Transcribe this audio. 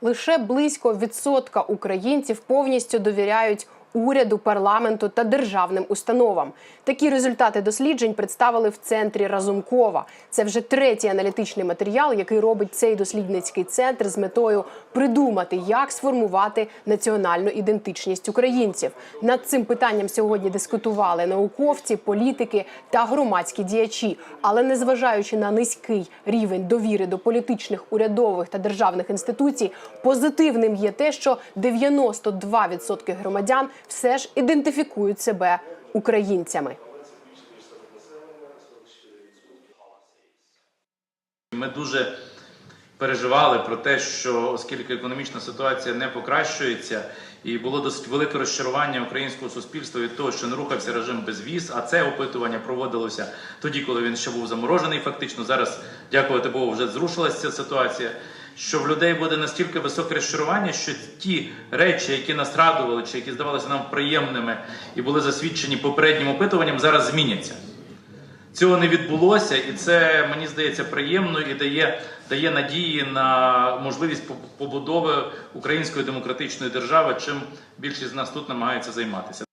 Лише близько відсотка українців повністю довіряють уряду, парламенту та державним установам. Такі результати досліджень представили в центрі Разумкова. Це вже третій аналітичний матеріал, який робить цей дослідницький центр з метою придумати, як сформувати національну ідентичність українців. Над цим питанням сьогодні дискутували науковці, політики та громадські діячі. Але незважаючи на низький рівень довіри до політичних, урядових та державних інституцій, позитивним є те, що 92% громадян все ж ідентифікують себе українцями. Ми дуже переживали про те, що оскільки економічна ситуація не покращується, і було досить велике розчарування українського суспільства від того, що не рухався режим безвіз. А це опитування проводилося тоді, коли він ще був заморожений. Фактично зараз, дякувати Богу, вже зрушилася ця ситуація. Що в людей буде настільки високе розчарування, що ті речі, які нас радували, чи які здавалися нам приємними і були засвідчені попереднім опитуванням, зараз зміняться. Цього не відбулося, і це мені здається приємно і дає, дає надії на можливість побудови української демократичної держави, чим більшість з нас тут намагається займатися.